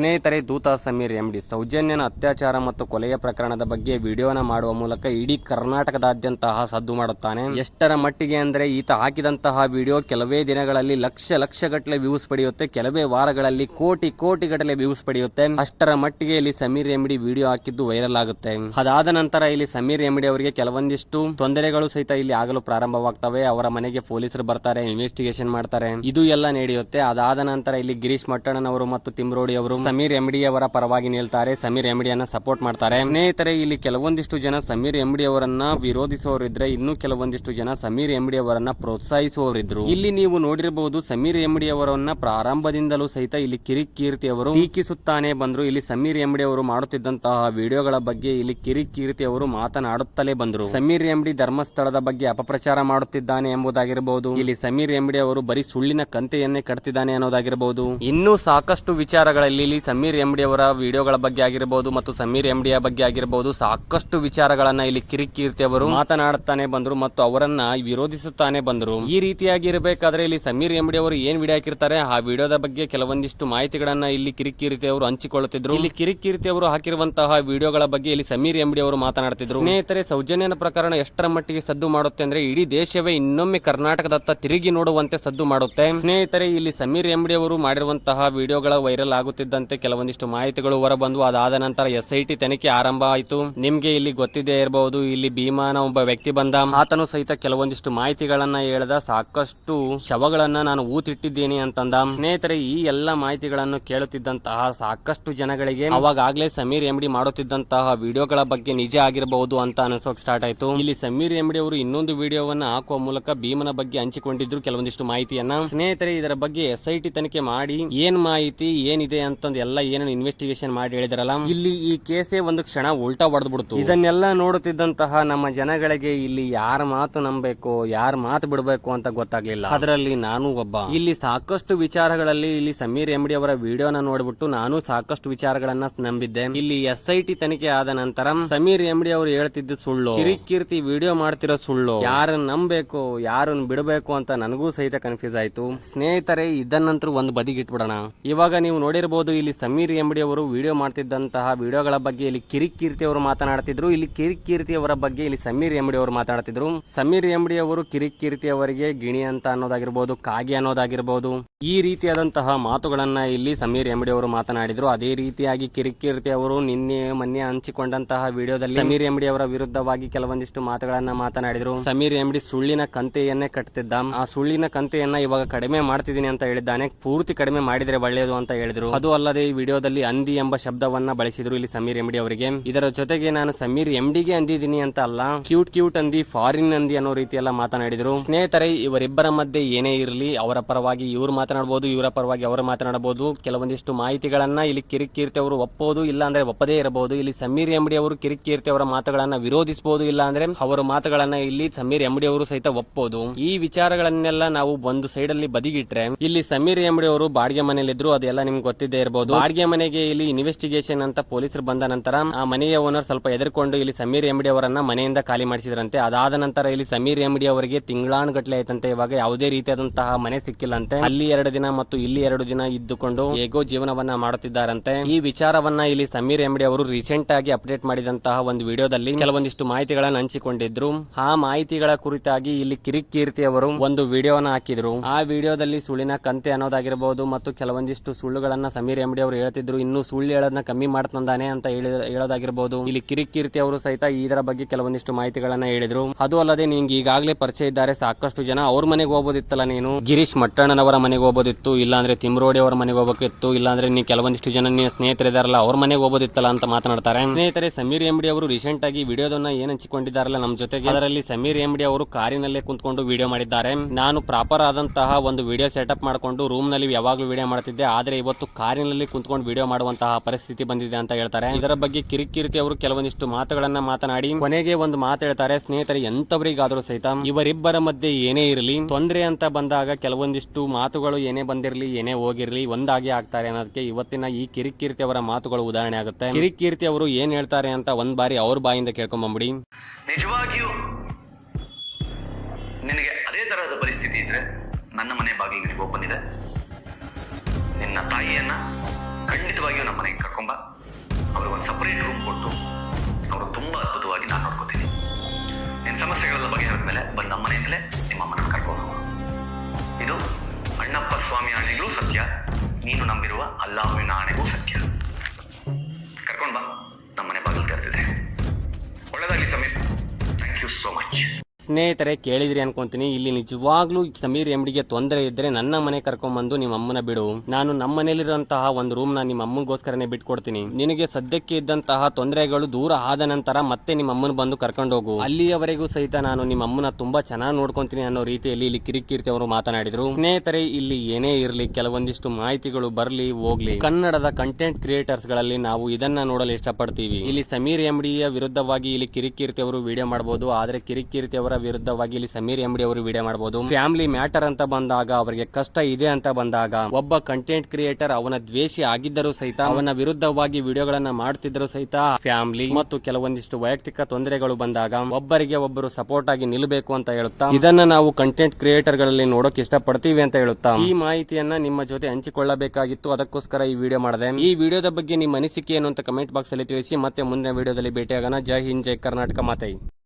ಸ್ನೇಹಿತರೆ, ದೂತ ಸಮೀರ್ ಎಂಡಿ. ಸೌಜನ್ಯನ ಅತ್ಯಾಚಾರ ಮತ್ತು ಕೊಲೆಯ ಪ್ರಕರಣದ ಬಗ್ಗೆ ವಿಡಿಯೋನ ಮಾಡುವ ಮೂಲಕ ಇಡೀ ಕರ್ನಾಟಕದಾದ್ಯಂತಹ ಸದ್ದು ಮಾಡುತ್ತಾನೆ. ಎಷ್ಟರ ಮಟ್ಟಿಗೆ ಅಂದ್ರೆ ಈತ ಹಾಕಿದಂತಹ ವಿಡಿಯೋ ಕೆಲವೇ ದಿನಗಳಲ್ಲಿ ಲಕ್ಷ ಲಕ್ಷಗಟ್ಟಲೆ ವ್ಯೂಸ್ ಪಡೆಯುತ್ತೆ. ಕೆಲವೇ ವಾರಗಳಲ್ಲಿ ಕೋಟಿ ಕೋಟಿ ಗಟ್ಟಲೆ ವ್ಯೂಸ್ ಪಡೆಯುತ್ತೆ. ಅಷ್ಟರ ಮಟ್ಟಿಗೆ ಇಲ್ಲಿ ಸಮೀರ್ ಎಂಡಿ ವಿಡಿಯೋ ಹಾಕಿದ್ದು ವೈರಲ್ ಆಗುತ್ತೆ. ಅದಾದ ನಂತರ ಇಲ್ಲಿ ಸಮೀರ್ ಎಂಡಿ ಅವರಿಗೆ ಕೆಲವೊಂದಿಷ್ಟು ತೊಂದರೆಗಳು ಸಹಿತ ಇಲ್ಲಿ ಆಗಲು ಪ್ರಾರಂಭವಾಗ್ತವೆ. ಅವರ ಮನೆಗೆ ಪೊಲೀಸರು ಬರ್ತಾರೆ ಇನ್ವೆಸ್ಟಿಗೇಷನ್ ಮಾಡ್ತಾರೆ. ಇದು ಎಲ್ಲ ನಡೆಯುತ್ತೆ. ಅದಾದ ನಂತರ ಇಲ್ಲಿ ಗಿರೀಶ್ ಮಟ್ಟಣ್ಣನವರು ಮತ್ತು ತಿಮ್ರೋಡಿ ಅವರು ಸಮೀರ್ ಎಂಡಿ ಅವರ ಪರವಾಗಿ ನಿಲ್ತಾರೆ. ಸಮೀರ್ ಎಂಡಿಯನ್ನ ಸಪೋರ್ಟ್ ಮಾಡ್ತಾರೆ. ಸ್ನೇಹಿತರೆ, ಇಲ್ಲಿ ಕೆಲವೊಂದಿಷ್ಟು ಜನ ಸಮೀರ್ ಎಂಡಿ ಅವರನ್ನ ವಿರೋಧಿಸುವವರಿದ್ರೆ ಇನ್ನು ಕೆಲವೊಂದಿಷ್ಟು ಜನ ಸಮೀರ್ ಎಂಡಿ ಅವರನ್ನ ಪ್ರೋತ್ಸಾಹಿಸುವವರಿದ್ರು ಇಲ್ಲಿ ನೀವು ನೋಡಿರಬಹುದು, ಸಮೀರ್ ಎಂಡಿ ಅವರನ್ನ ಪ್ರಾರಂಭದಿಂದಲೂ ಸಹಿತ ಇಲ್ಲಿ ಕಿರಿಕ್ ಕೀರ್ತಿ ಅವರು ಟೀಕಿಸುತ್ತಾನೆ ಬಂದ್ರು. ಇಲ್ಲಿ ಸಮೀರ್ ಎಂಡಿ ಅವರು ಮಾಡುತ್ತಿದ್ದಂತಹ ವಿಡಿಯೋಗಳ ಬಗ್ಗೆ ಇಲ್ಲಿ ಕಿರಿಕ್ ಕೀರ್ತಿ ಅವರು ಮಾತನಾಡುತ್ತಲೇ ಬಂದ್ರು. ಸಮೀರ್ ಎಂಡಿ ಧರ್ಮಸ್ಥಳದ ಬಗ್ಗೆ ಅಪಪ್ರಚಾರ ಮಾಡುತ್ತಿದ್ದಾನೆ ಎಂಬುದಾಗಿರಬಹುದು. ಇಲ್ಲಿ ಸಮೀರ್ ಎಂಡಿ ಅವರು ಬರೀ ಸುಳ್ಳಿನ ಕಂತೆಯನ್ನೇ ಕಟ್ತಿದ್ದಾನೆ ಅನ್ನೋದಾಗಿರಬಹುದು. ಇನ್ನೂ ಸಾಕಷ್ಟು ವಿಚಾರಗಳಲ್ಲಿ ಇಲ್ಲಿ ಸಮೀರ್ ಎಂಡಿ ಅವರ ವಿಡಿಯೋಗಳ ಬಗ್ಗೆ ಆಗಿರಬಹುದು ಮತ್ತು ಸಮೀರ್ ಎಂಡಿಯ ಬಗ್ಗೆ ಆಗಿರಬಹುದು ಸಾಕಷ್ಟು ವಿಚಾರಗಳನ್ನ ಇಲ್ಲಿ ಕಿರಿಕೀರ್ತಿ ಅವರು ಮಾತನಾಡುತ್ತಾನೆ ಬಂದರು ಮತ್ತು ಅವರನ್ನ ವಿರೋಧಿಸುತ್ತಾನೆ ಬಂದರು. ಈ ರೀತಿಯಾಗಿ ಇರಬೇಕಾದ್ರೆ ಇಲ್ಲಿ ಸಮೀರ್ ಎಂಡಿ ಅವರು ಏನ್ ವಿಡಿಯೋ ಹಾಕಿರ್ತಾರೆ ಆ ವಿಡಿಯೋದ ಬಗ್ಗೆ ಕೆಲವೊಂದಿಷ್ಟು ಮಾಹಿತಿಗಳನ್ನ ಇಲ್ಲಿ ಕಿರಿಕೀರ್ತಿ ಅವರು ಹಂಚಿಕೊಳ್ಳುತ್ತಿದ್ರು. ಇಲ್ಲಿ ಕಿರಿಕೀರ್ತಿ ಅವರು ಹಾಕಿರುವಂತಹ ವಿಡಿಯೋಗಳ ಬಗ್ಗೆ ಇಲ್ಲಿ ಸಮೀರ್ ಎಂಡಿ ಅವರು ಮಾತನಾಡುತ್ತಿದ್ರು ಸ್ನೇಹಿತರೆ, ಸೌಜನ್ಯನ ಪ್ರಕರಣ ಎಷ್ಟರ ಮಟ್ಟಿಗೆ ಸದ್ದು ಮಾಡುತ್ತೆ ಅಂದ್ರೆ ಇಡೀ ದೇಶವೇ ಇನ್ನೊಮ್ಮೆ ಕರ್ನಾಟಕದತ್ತ ತಿರುಗಿ ನೋಡುವಂತೆ ಸದ್ದು ಮಾಡುತ್ತೆ. ಸ್ನೇಹಿತರೆ, ಇಲ್ಲಿ ಸಮೀರ್ ಎಂಡಿ ಅವರು ಮಾಡಿರುವಂತಹ ವಿಡಿಯೋಗಳ ವೈರಲ್ ಆಗುತ್ತಿದ್ದಂತೆ ಕೆಲವೊಂದಿಷ್ಟು ಮಾಹಿತಿಗಳು ಹೊರಬಂದು ಅದಾದ ನಂತರ ಎಸ್ ಐ ಟಿ ತನಿಖೆ ಆರಂಭ ಆಯಿತು. ನಿಮ್ಗೆ ಇಲ್ಲಿ ಗೊತ್ತಿದೆ ಇರಬಹುದು ಇಲ್ಲಿ ಭೀಮಾನ ಒಬ್ಬ ವ್ಯಕ್ತಿ ಬಂದ. ಆತನು ಸಹಿತ ಕೆಲವೊಂದಿಷ್ಟು ಮಾಹಿತಿಗಳನ್ನ ಹೇಳದ, ಸಾಕಷ್ಟು ಶವಗಳನ್ನ ನಾನು ಊತಿಟ್ಟಿದ್ದೀನಿ ಅಂತಂದ. ಸ್ನೇಹಿತರೆ, ಈ ಎಲ್ಲ ಮಾಹಿತಿಗಳನ್ನು ಕೇಳುತ್ತಿದ್ದಂತಹ ಸಾಕಷ್ಟು ಜನಗಳಿಗೆ ಅವಾಗಲೇ ಸಮೀರ್ ಎಂಡಿ ಮಾಡುತ್ತಿದ್ದಂತಹ ವಿಡಿಯೋಗಳ ಬಗ್ಗೆ ನಿಜ ಆಗಿರಬಹುದು ಅಂತ ಅನಿಸೋಕ್ ಸ್ಟಾರ್ಟ್ ಆಯ್ತು. ಇಲ್ಲಿ ಸಮೀರ್ ಎಂಡಿ ಅವರು ಇನ್ನೊಂದು ವಿಡಿಯೋವನ್ನ ಹಾಕುವ ಮೂಲಕ ಭೀಮನ ಬಗ್ಗೆ ಹಂಚಿಕೊಂಡಿದ್ರು ಕೆಲವೊಂದಿಷ್ಟು ಮಾಹಿತಿಯನ್ನ. ಸ್ನೇಹಿತರೆ, ಇದರ ಬಗ್ಗೆ ಎಸ್ ಐ ಟಿ ತನಿಖೆ ಮಾಡಿ, ಏನ್ ಮಾಹಿತಿ, ಏನಿದೆ ಅಂತಂದು ಎಲ್ಲ ಏನೇನು ಇನ್ವೆಸ್ಟಿಗೇಷನ್ ಮಾಡಿ ಹೇಳಿದಾರಲ್ಲ ಇಲ್ಲಿ ಈ ಕೇಸೇ ಒಂದು ಕ್ಷಣ ಉಲ್ಟಾ ಹೊಡೆದ್ಬಿಡ್ತು. ಇದನ್ನೆಲ್ಲ ನೋಡುತ್ತಿದ್ದಂತಹ ನಮ್ಮ ಜನಗಳಿಗೆ ಇಲ್ಲಿ ಯಾರ ಮಾತು ನಂಬಬೇಕು ಯಾರ ಮಾತು ಬಿಡಬೇಕು ಅಂತ ಗೊತ್ತಾಗ್ಲಿಲ್ಲ. ಅದರಲ್ಲಿ ನಾನು ಒಬ್ಬ. ಇಲ್ಲಿ ಸಾಕಷ್ಟು ವಿಚಾರಗಳಲ್ಲಿ ಇಲ್ಲಿ ಸಮೀರ್ ಎಂಡಿ ಅವರ ವಿಡಿಯೋನ ನೋಡ್ಬಿಟ್ಟು ನಾನು ಸಾಕಷ್ಟು ವಿಚಾರಗಳನ್ನ ನಂಬಿದ್ದೆ. ಇಲ್ಲಿ ಎಸ್ ಐ ಟಿ ತನಿಖೆ ಆದ ನಂತರ ಸಮೀರ್ ಎಂಡಿ ಅವರು ಹೇಳ್ತಿದ್ದು ಸುಳ್ಳು. ಕಿರಿಕೀರ್ತಿ ವಿಡಿಯೋ ಮಾಡ್ತಿರೋ ಸುಳ್ಳು. ಯಾರನ್ನ ನಂಬಬೇಕು ಯಾರನ್ನ ಬಿಡಬೇಕು ಅಂತ ನನಗೂ ಸಹಿತ ಕನ್ಫ್ಯೂಸ್ ಆಯ್ತು. ಸ್ನೇಹಿತರೆ ಇದನ್ನಂತರೂ ಒಂದು ಬದಿಗಿಟ್ಬಿಡೋಣ. ಇವಾಗ ನೀವು ನೋಡಿರಬಹುದು ಇಲ್ಲಿ ಸಮೀರ್ ಎಂಬಡಿ ಅವರು ವಿಡಿಯೋ ಮಾಡ್ತಿದ್ದಂತಹ ವಿಡಿಯೋಗಳ ಬಗ್ಗೆ ಇಲ್ಲಿ ಕಿರಿಕ್ ಕೀರ್ತಿ ಅವರು ಮಾತನಾಡ್ತಿದ್ರು. ಇಲ್ಲಿ ಕಿರಿಕ್ ಕೀರ್ತಿ ಅವರ ಬಗ್ಗೆ ಇಲ್ಲಿ ಸಮೀರ್ ಎಂಬಡಿ ಅವರು ಮಾತಾಡ್ತಿದ್ರು ಸಮೀರ್ ಎಂಬಡಿ ಅವರು ಕಿರಿಕ್ ಕೀರ್ತಿ ಅವರಿಗೆ ಗಿಣಿ ಅಂತ ಅನ್ನೋದಾಗಿರ್ಬೋದು, ಕಾಗೆ ಅನ್ನೋದಾಗಿರ್ಬೋದು. ಈ ರೀತಿಯಾದಂತಹ ಮಾತುಗಳನ್ನ ಇಲ್ಲಿ ಸಮೀರ್ ಎಂಬಡಿ ಅವರು ಮಾತನಾಡಿದ್ರು. ಅದೇ ರೀತಿಯಾಗಿ ಕಿರಿಕಿರ್ತಿ ಅವರು ನಿನ್ನೆ ಮೊನ್ನೆ ಹಂಚಿಕೊಂಡಂತಹ ವಿಡಿಯೋದಲ್ಲಿ ಸಮೀರ್ ಎಂಬಡಿ ಅವರ ವಿರುದ್ಧವಾಗಿ ಕೆಲವೊಂದಿಷ್ಟು ಮಾತುಗಳನ್ನ ಮಾತನಾಡಿದ್ರು. ಸಮೀರ್ ಎಂಬಡಿ ಸುಳ್ಳಿನ ಕಂತೆಯನ್ನೇ ಕಟ್ತಿದ್ದ. ಆ ಸುಳ್ಳಿನ ಕಂತೆಯನ್ನ ಇವಾಗ ಕಡಿಮೆ ಮಾಡ್ತಿದ್ದೀನಿ ಅಂತ ಹೇಳಿದ್ದಾನೆ. ಪೂರ್ತಿ ಕಡಿಮೆ ಮಾಡಿದ್ರೆ ಒಳ್ಳೆಯದು ಅಂತ ಹೇಳಿದ್ರು. ಅದು ಅಲ್ಲದೆ ಈ ವಿಡಿಯೋದಲ್ಲಿ ಅಂದಿ ಎಂಬ ಶಬ್ದವನ್ನ ಬಳಸಿದ್ರು ಇಲ್ಲಿ ಸಮೀರ್ ಎಂಬಡಿ ಅವರಿಗೆ. ಇದರ ಜೊತೆಗೆ ನಾನು ಸಮೀರ್ ಎಂಡಿಗೆ ಅಂದಿದ್ದೀನಿ ಅಂತ ಅಲ್ಲ, ಕ್ಯೂಟ್ ಕ್ಯೂಟ್ ಅಂದಿ, ಫಾರಿನ್ ಅಂದಿ ಅನ್ನೋ ರೀತಿಯೆಲ್ಲ ಮಾತನಾಡಿದರು. ಮಾತನಾಡಿದ್ರು ಸ್ನೇಹಿತರೆ, ಇವರಿಬ್ಬರ ಮಧ್ಯೆ ಏನೇ ಇರಲಿ, ಅವರ ಪರವಾಗಿ ಇವ್ರು ಮಾತನಾಡಬಹುದು ಇವರ ಪರವಾಗಿ ಅವರು ಮಾತನಾಡಬಹುದು. ಕೆಲವೊಂದಿಷ್ಟು ಮಾಹಿತಿಗಳನ್ನ ಇಲ್ಲಿ ಕಿರಿಕೀರ್ತಿ ಅವರು ಒಪ್ಪೋದು ಇಲ್ಲ ಅಂದ್ರೆ ಒಪ್ಪದೇ ಇರಬಹುದು. ಇಲ್ಲಿ ಸಮೀರ್ ಎಂಡಿ ಅವರು ಕಿರಿಕೀರ್ತಿ ಅವರ ಮಾತುಗಳನ್ನ ವಿರೋಧಿಸಬಹುದು ಇಲ್ಲ ಅಂದ್ರೆ ಅವರ ಮಾತುಗಳನ್ನ ಇಲ್ಲಿ ಸಮೀರ್ ಎಂಬಡಿ ಅವರು ಸಹಿತ ಒಪ್ಪೋದು. ಈ ವಿಚಾರಗಳನ್ನೆಲ್ಲ ನಾವು ಒಂದು ಸೈಡ್ ಅಲ್ಲಿ ಬದಿಗಿಟ್ರೆ, ಇಲ್ಲಿ ಸಮೀರ್ ಎಂಬಡಿ ಅವರು ಬಾಡಿಗೆ ಮನೆಯಲ್ಲಿ ಇದ್ರು, ಅದೆಲ್ಲ ನಿಮ್ಗೆ ಗೊತ್ತಿದ್ದೇ ಇರಬಹುದು ಬಾಡಿಗೆ ಮನೆಗೆ ಇಲ್ಲಿ ಇನ್ವೆಸ್ಟಿಗೇಷನ್ ಅಂತ ಪೊಲೀಸರು ಬಂದ ನಂತರ, ಆ ಮನೆಯ ಓನರ್ ಸ್ವಲ್ಪ ಎದುರುಕೊಂಡು ಇಲ್ಲಿ ಸಮೀರ್ ಎಂಡಿ ಅವರನ್ನ ಮನೆಯಿಂದ ಖಾಲಿ ಮಾಡಿಸಿದ್ರಂತೆ. ಅದಾದ ನಂತರ ಇಲ್ಲಿ ಸಮೀರ್ ಎಂಡಿ ಅವರಿಗೆ ತಿಂಗಳಾನುಗಟ್ಲೆ ಆಯ್ತಂತೆ. ಇವಾಗ ಯಾವುದೇ ರೀತಿಯಾದಂತಹ ಮನೆ ಸಿಕ್ಕಿಲ್ಲಂತೆ. ಅಲ್ಲಿ ಎರಡು ದಿನ ಮತ್ತು ಇಲ್ಲಿ ಎರಡು ದಿನ ಇದ್ದುಕೊಂಡು ಹೇಗೋ ಜೀವನವನ್ನ ಮಾಡುತ್ತಿದ್ದಾರಂತೆ. ಈ ವಿಚಾರವನ್ನ ಇಲ್ಲಿ ಸಮೀರ್ ಎಂಬಡಿ ಅವರು ರೀಸೆಂಟ್ ಆಗಿ ಅಪ್ಡೇಟ್ ಮಾಡಿದಂತಹ ಒಂದು ವಿಡಿಯೋದಲ್ಲಿ ಕೆಲವೊಂದಿಷ್ಟು ಮಾಹಿತಿಗಳನ್ನ ಹಂಚಿಕೊಂಡಿದ್ರು. ಆ ಮಾಹಿತಿಗಳ ಕುರಿತಾಗಿ ಇಲ್ಲಿ ಕಿರಿಕ್ ಕೀರ್ತಿ ಅವರು ಒಂದು ವಿಡಿಯೋನ ಹಾಕಿದ್ರು. ಆ ವಿಡಿಯೋದಲ್ಲಿ ಸುಳ್ಳಿನ ಕಂತೆ ಅನ್ನೋದಾಗಿರಬಹುದು ಮತ್ತು ಕೆಲವೊಂದಿಷ್ಟು ಸುಳ್ಳುಗಳನ್ನ ಸಮೀರ್ ಎಂಬಡಿ ಅವರು ಹೇಳ್ತಿದ್ರು. ಇನ್ನು ಸುಳ್ಳು ಹೇಳೋದನ್ನ ಕಮ್ಮಿ ಮಾಡ್ತಂದಾನೆ ಅಂತ ಹೇಳೋದಾಗಿರಬಹುದು ಇಲ್ಲಿ ಕಿರಿಕ್ ಕೀರ್ತಿ ಅವರು ಸಹಿತ ಇದರ ಬಗ್ಗೆ ಕೆಲವೊಂದಿಷ್ಟು ಮಾಹಿತಿಗಳನ್ನ ಹೇಳಿದ್ರು. ಅದು ಅಲ್ಲದೆ ನಿಂಗೆ ಈಗಾಗಲೇ ಪರಿಚಯ ಇದ್ದಾರೆ. ಸಾಕಷ್ಟು ಜನ ಅವ್ರ ಮನೆಗೆ ಹೋಗೋದಿತ್ತಲ್ಲ ನೀನು? ಗಿರೀಶ್ ಮಟ್ಟಣ್ಣನವರ ಮನೆಗೆ ಹೋಗೋದಿತ್ತು ಇಲ್ಲಾಂದರೆ ತಿಮ್ರೋಡಿ ಅವರ ಮನೆಗೆ ಹೋಗಬೇಕಿತ್ತು ಇಲ್ಲಾಂದರೆ ನೀವು ಕೆಲವೊಂದಿಷ್ಟು ಜನ ನಿನ್ನ ಸ್ನೇಹಿತರಿದಾರಲ್ಲ ಅವ್ರ ಮನೆಗೆ ಹೋಗೋದಿತ್ತಲ್ಲ ಅಂತ ಮಾತನಾಡ್ತಾರೆ. ಸ್ನೇಹಿತರೆ ಸಮೀರ್ ಎಂಬಡಿ ಅವರು ರೀಸೆಂಟ್ ಆಗಿ ವಿಡಿಯೋದನ್ನ ಏನು ಹಂಚಿಕೊಂಡಿದ್ದಾರಲ್ಲ ನಮ್ಮ ಜೊತೆಗೆ. ಅದರಲ್ಲಿ ಸಮೀರ್ ಎಂಬಡಿ ಅವರು ಕಾರಿನಲ್ಲೇ ಕುಂತ್ಕೊಂಡು ವಿಡಿಯೋ ಮಾಡಿದ್ದಾರೆ. ನಾನು ಪ್ರಾಪರ್ ಆದಂತಹ ಒಂದು ವಿಡಿಯೋ ಸೆಟಪ್ ಮಾಡಿಕೊಂಡು ರೂಮ್ನಲ್ಲಿ ಯಾವಾಗಲೂ ವಿಡಿಯೋ ಮಾಡ್ತಿದ್ದೆ. ಆದರೆ ಇವತ್ತು ಕಾರಿನಲ್ಲಿ ಕುಂತ್ಕೊಂಡು ವಿಡಿಯೋ ಮಾಡುವಂತಹ ಪರಿಸ್ಥಿತಿ ಬಂದಿದೆ ಅಂತ ಹೇಳ್ತಾರೆ. ಇದರ ಬಗ್ಗೆ ಕಿರಿಕಿರಿತಿ ಅವರು ಕೆಲವೊಂದಿಷ್ಟು ಮಾತುಗಳನ್ನ ಮಾತನಾಡಿ ಕೊನೆಗೆ ಒಂದು ಮಾತು ಹೇಳ್ತಾರೆ. ಸ್ನೇಹಿತರೆ ಎಂಥವರಿಗಾದರೂ ಸಹಿತ ಇವರಿಬ್ಬರ ಮಧ್ಯೆ ಏನೇ ಇರಲಿ ತೊಂದರೆ ಅಂತ ಬಂದಾಗ ಕೆಲವೊಂದಿಷ್ಟು ಮಾತುಗಳು ಏನೇ ಬಂದಿರಲಿ, ಏನೇ ಹೋಗಿರಲಿ, ಒಂದಾಗಿ ಆಗ್ತಾರೆ ಅನ್ನೋದಕ್ಕೆ ಇವತ್ತಿನ ಈ ಕಿರಿಕೀರ್ತಿ ಅವರ ಮಾತುಗಳು ಉದಾಹರಣೆ ಆಗುತ್ತೆ. ಕಿರಿಕೀರ್ತಿ ಅವರು ಏನ್ ಹೇಳ್ತಾರೆ ಅಂತ ಒಂದ್ ಬಾರಿ ಅವ್ರ ಬಾಯಿಂದ ಕೇಳ್ಕೊಂಬಂಬಿಡಿ ನಿಜವಾಗಿಯೂ ನಿನಗೆ ಅದೇ ತರಹದ ಪರಿಸ್ಥಿತಿ ಇದ್ರೆ ನನ್ನ ಮನೆ ಬಾಗಿಲು ನಿನಗೆ ಓಪನ್ ಇದೆ. ನಿನ್ನ ತಾಯಿಯನ್ನ ಖಂಡಿತವಾಗಿಯೂ ನಮ್ಮ ಮನೆಗೆ ಕರ್ಕೊಂಬ. ಅವ್ರಿಗೆ ಒಂದು ಸಪರೇಟ್ ರೂಮ್ ಕೊಟ್ಟು ಅವರು ತುಂಬಾ ಅದ್ಭುತವಾಗಿ ನಾನು ನೋಡ್ಕೋತೀನಿ. ನಿನ್ನ ಸಮಸ್ಯೆಗಳೆಲ್ಲ ಬಗೆಹರಿದ ಮೇಲೆ ಬಂದು ನಮ್ಮ ಮನೆಯಿಂದಲೇ ನಿಮ್ಮ ಅಮ್ಮನ ಕರ್ಕೊಂಡು ನೀನು ನಂಬಿರುವ ಅಲ್ಲಾಹುವಿನ ಆಣೆಗೂ ಸ್ನೇಹಿತರೆ, ಕೇಳಿದ್ರಿ ಅನ್ಕೊಂತೀನಿ. ಇಲ್ಲಿ ನಿಜವಾಗ್ಲೂ ಸಮೀರ್ ಎಂಡಿಗೆ ತೊಂದರೆ ಇದ್ರೆ ನನ್ನ ಮನೆ ಕರ್ಕೊಂಡ್ಬಂದು ನಿಮ್ಮ ಅಮ್ಮನ ಬಿಡು. ನಾನು ನಮ್ಮ ಮನೇಲಿರುವಂತಹ ಒಂದು ರೂಮ್ನ ನಿಮ್ಮ ಅಮ್ಮಗೋಸ್ಕರನೇ ಬಿಟ್ಕೊಡ್ತೀನಿ. ನಿನಗೆ ಸದ್ಯಕ್ಕೆ ಇದ್ದಂತಹ ತೊಂದರೆಗಳು ದೂರ ಆದ ನಂತರ ಮತ್ತೆ ನಿಮ್ಮ ಅಮ್ಮನ ಬಂದು ಕರ್ಕೊಂಡು ಹೋಗು ಅಲ್ಲಿಯವರೆಗೂ ಸಹಿತ ನಾನು ನಿಮ್ಮ ಅಮ್ಮನ ತುಂಬಾ ಚೆನ್ನಾಗಿ ನೋಡ್ಕೊಂತೀನಿ ಅನ್ನೋ ರೀತಿಯಲ್ಲಿ ಇಲ್ಲಿ ಕಿರಿಕಿರ್ತಿ ಅವರು ಮಾತನಾಡಿದ್ರು. ಸ್ನೇಹಿತರೆ, ಇಲ್ಲಿ ಏನೇ ಇರಲಿ, ಕೆಲವೊಂದಿಷ್ಟು ಮಾಹಿತಿಗಳು ಬರಲಿ, ಹೋಗ್ಲಿ. ಕನ್ನಡದ ಕಂಟೆಂಟ್ ಕ್ರಿಯೇಟರ್ಸ್ಗಳಲ್ಲಿ ನಾವು ಇದನ್ನ ನೋಡಲು ಇಷ್ಟಪಡ್ತೀವಿ. ಇಲ್ಲಿ ಸಮೀರ್ ಎಂಡಿಯ ವಿರುದ್ಧವಾಗಿ ಇಲ್ಲಿ ಕಿರಿಕೀರ್ತಿ ಅವರು ವಿಡಿಯೋ ಮಾಡಬಹುದು ಆದ್ರೆ ಕಿರಿಕೀರ್ತಿ ಅವರ ವಿರುದ್ಧವಾಗಿ ಇಲ್ಲಿ ಸಮೀರ್ ಎಂಬಡಿ ಅವರು ವಿಡಿಯೋ ಮಾಡಬಹುದು ಫ್ಯಾಮಿಲಿ ಮ್ಯಾಟರ್ ಅಂತ ಬಂದಾಗ, ಅವರಿಗೆ ಕಷ್ಟ ಇದೆ ಅಂತ ಬಂದಾಗ, ಒಬ್ಬ ಕಂಟೆಂಟ್ ಕ್ರಿಯೇಟರ್ ಅವನ ದ್ವೇಷಿ ಆಗಿದ್ದರೂ ಸಹಿತ, ಅವನ ವಿರುದ್ಧವಾಗಿ ವಿಡಿಯೋಗಳನ್ನ ಮಾಡುತ್ತಿದ್ದರೂ ಸಹಿತ ಫ್ಯಾಮಿಲಿ ಮತ್ತು ಕೆಲವೊಂದಿಷ್ಟು ವೈಯಕ್ತಿಕ ತೊಂದರೆಗಳು ಬಂದಾಗ, ಒಬ್ಬರಿಗೆ ಒಬ್ಬರು ಸಪೋರ್ಟ್ ಆಗಿ ನಿಲ್ಲಬೇಕು ಅಂತ ಹೇಳುತ್ತಾ, ಇದನ್ನ ನಾವು ಕಂಟೆಂಟ್ ಕ್ರಿಯೇಟರ್ಗಳಲ್ಲಿ ನೋಡೋಕೆ ಇಷ್ಟಪಡ್ತೀವಿ ಅಂತ ಹೇಳುತ್ತಾ, ಈ ಮಾಹಿತಿಯನ್ನ ನಿಮ್ಮ ಜೊತೆ ಹಂಚಿಕೊಳ್ಳಬೇಕಾಗಿತ್ತು. ಅದಕ್ಕೋಸ್ಕರ ಈ ವಿಡಿಯೋ ಮಾಡಿದೆ. ಈ ವಿಡಿಯೋದ ಬಗ್ಗೆ ನಿಮ್ಮ ಅನಿಸಿಕೆ ಏನು ಅಂತ ಕಮೆಂಟ್ ಬಾಕ್ಸ್ ಅಲ್ಲಿ ತಿಳಿಸಿ. ಮತ್ತೆ ಮುಂದಿನ ವಿಡಿಯೋದಲ್ಲಿ ಭೇಟಿಯಾಗೋಣ. ಜೈ ಹಿಂದ್, ಜೈ ಕರ್ನಾಟಕ ಮಾತೈ.